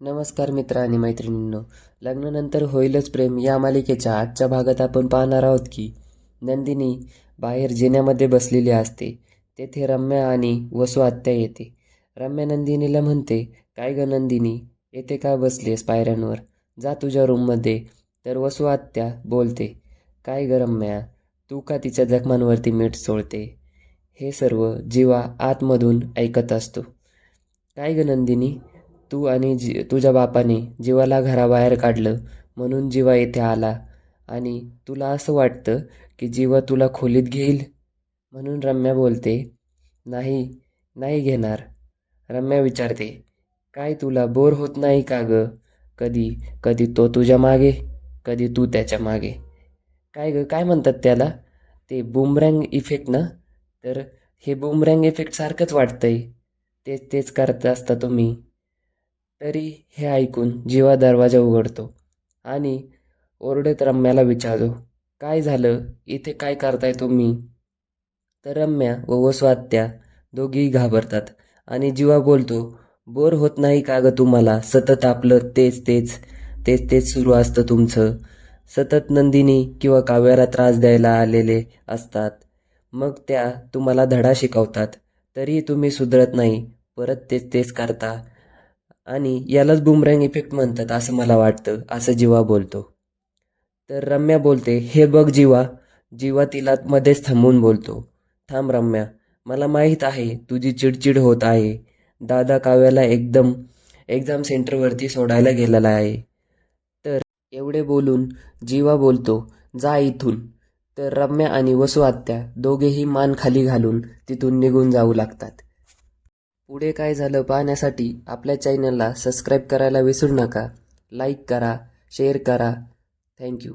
नमस्कार मित्र आणि मैत्रिणींनो. लग्नानंतर होईलच प्रेम या मालिकेच्या आजच्या भागात आपण पाहणार आहोत की नंदिनी बाहेर जिन्यामध्ये बसलेली असते. तेथे रम्या आणि वसू आत्या येते. रम्या नंदिनीला म्हणते काय ग नंदिनी येथे का बसलीस पायऱ्यांवर? जा तुझ्या रूममध्ये. तर वसू आत्या बोलते काय ग रम्या तू का तिच्या जखमांवरती मीठ सोडते? हे सर्व जीवा आतमधून ऐकत असतो. काय ग नंदिनी तू आणि जी तुझ्या बापाने जीवाला घराबाहेर काढलं म्हणून जीवा येथे आला आणि तुला असं वाटतं की जीवा तुला खोलीत घेईल? म्हणून रम्या बोलते नाही नाही घेणार. रम्या विचारते काय तुला बोर होत नाही का ग? कधी कधी तो तुझ्या मागे कधी तू त्याच्यामागे. काय ग काय म्हणतात त्याला? ते बुमरँग इफेक्ट ना? तर हे बुमरँग इफेक्ट सारखंच वाटतंय. तेच तेच करत असता तुम्ही. तरी हे ऐकून जीवा दरवाजा उघडतो आणि ओरडत रम्याला विचारतो काय झालं? इथे काय करताय तुम्ही? तर रम्या व वस्वात्या दोघीही घाबरतात आणि जीवा बोलतो बोर होत नाही का ग तुम्हाला? सतत आपलं तेच तेच तेच तेच सुरू असतं तुमचं. सतत नंदिनी किंवा काव्याला त्रास द्यायला आलेले असतात. मग त्या तुम्हाला धडा शिकवतात. तरीही तुम्ही सुधरत नाही. परत तेच तेच करता. आणि यालाच बुमरँग इफेक्ट म्हणतात असं मला वाटतं असं जीवा बोलतो. तर रम्या बोलते हे बघ जीवा जीवा तिला मध्येच थांबून बोलतो. थांब रम्या मला माहीत आहे तुझी चिडचिड होत आहे. दादा काव्याला एकदम एक्झाम सेंटरवरती सोडायला गेलेला आहे. तर एवढे बोलून जीवा बोलतो जा इथून. तर रम्या आणि वसुआत्या दोघेही मान खाली घालून तिथून निघून जाऊ लागतात. पुढे काय झालं पाहण्यासाठी आपल्या चॅनलला सबस्क्राईब करायला विसरू नका. लाईक करा शेअर करा. थँक्यू